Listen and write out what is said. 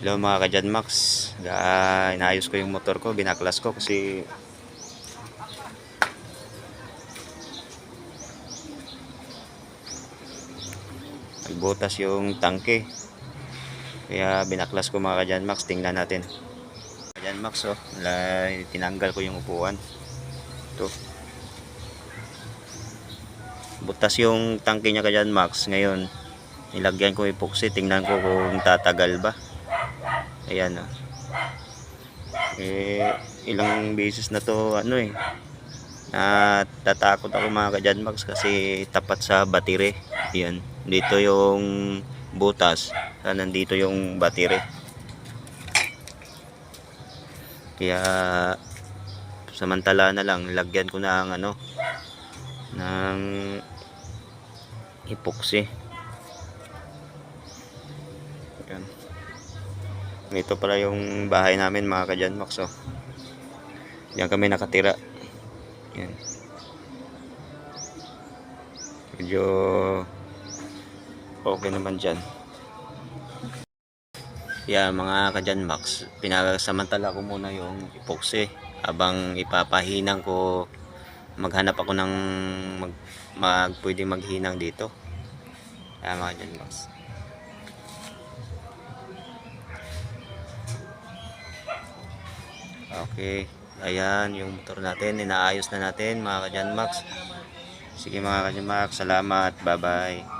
Hello mga kadyan Max. Uh, inaayos ko yung motor ko, binaklas ko kasi nagbutas yung tangke. Kaya binaklas ko mga kadyan Max, tingnan natin. Kadyan Max oh, wala, tinanggal ko yung upuan. Ito. Butas yung tangke niya kadyan Max. Ngayon, nilagyan ko epoxy, tingnan ko kung tatagal ba. Ayan oh. Eh, ilang beses na to ano eh. Natatakot ako mga kadyan kasi tapat sa battery. Ayan. Dito yung butas. Ah, nandito yung battery. Kaya samantala na lang lagyan ko ng ano ng epoxy. Ayan. Ito pala yung bahay namin mga kadyan Max oh. Diyan kami nakatira. Yan. Medyo okay naman dyan. Yeah, mga kadyan Max, pinasamantala ko muna yung epoxy habang ipapahinang ko maghanap ako ng mag, mag pwede maghinang dito. Kaya mga kadyan Okay. Ayan, yung motor natin, inaayos na natin mga kadyan Max. Sige mga kadyan Max, salamat. Bye-bye.